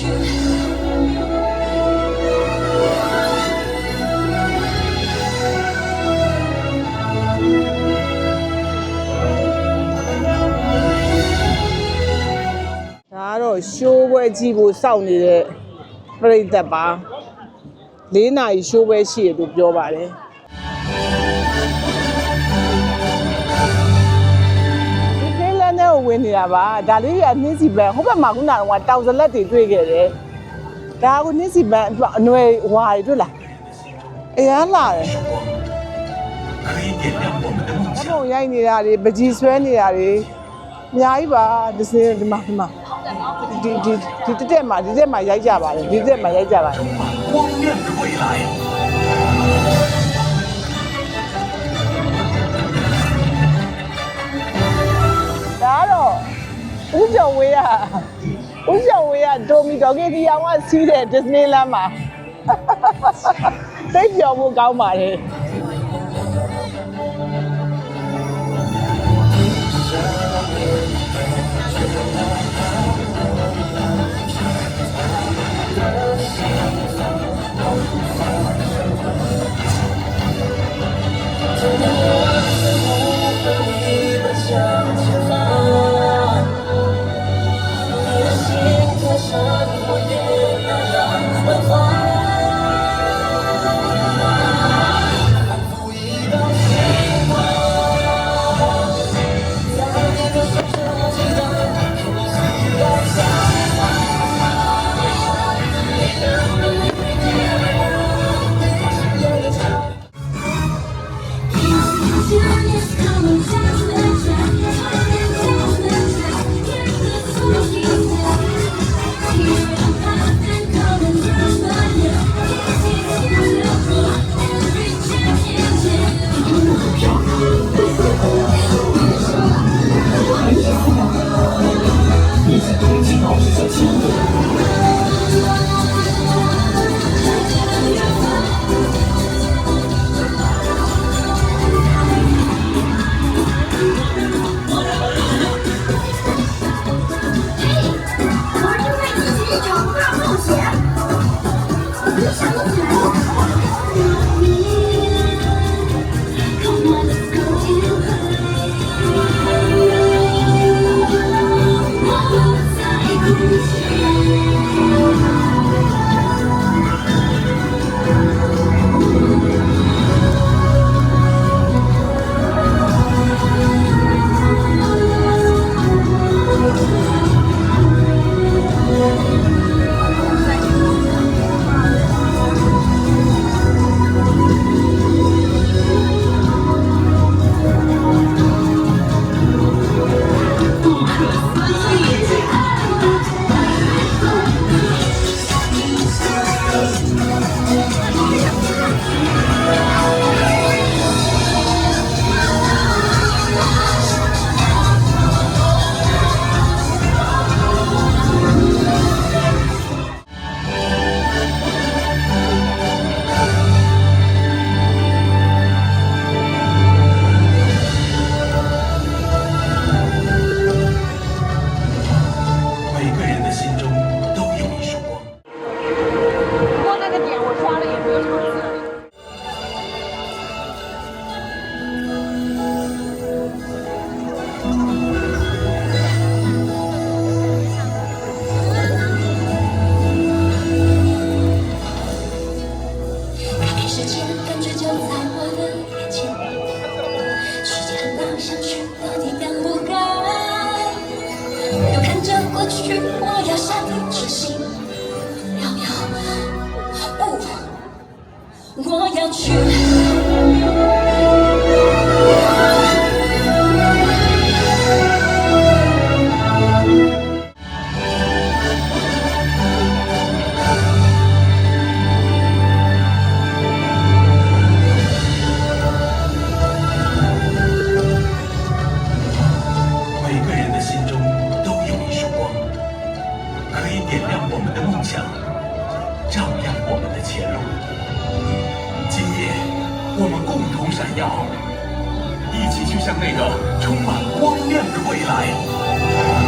ဒါကတော့ရှိုးပွဲကြည့်ဖို့စောင့်နေတဲ့ပြိတ္တပါ၄နာရီရှိုးပွဲရှိရလို့ပြောပါတယ် ဝင်နေတာပါဒါလေးရနှင်းစီပန်ဟိုဘက်မှာခုနကတော့တောင်စလက်တွေတွေ့ခဲ့တယ်ဒါကနှင်းစီပန်အတွက်အနွယ်ဝါတွေတွေ့လားအရန်လာတယ်အမေရိုက်နေတာတွေပကြီးဆွဲနေတာတွေအများကြီးပါဒီစင်းဒီမှာဒီမှာဒီဒီဒီတက်တက်မှာဒီတက်မှာရိုက်ကြပါတယ်ဒီတက်မှာရိုက်ကြပါတယ် ကျော်ဝေးကဦးကျော်ဝေးကဒိုမီတော်ကီဒီအောင်ကစီးတဲ့ဒစ္စနီးလမ်းမှာသိပ်ပျော်ဖို့ကောင်းပါတ 去我要向你执行喵喵不我要去。一起去向那个充满光亮的未来。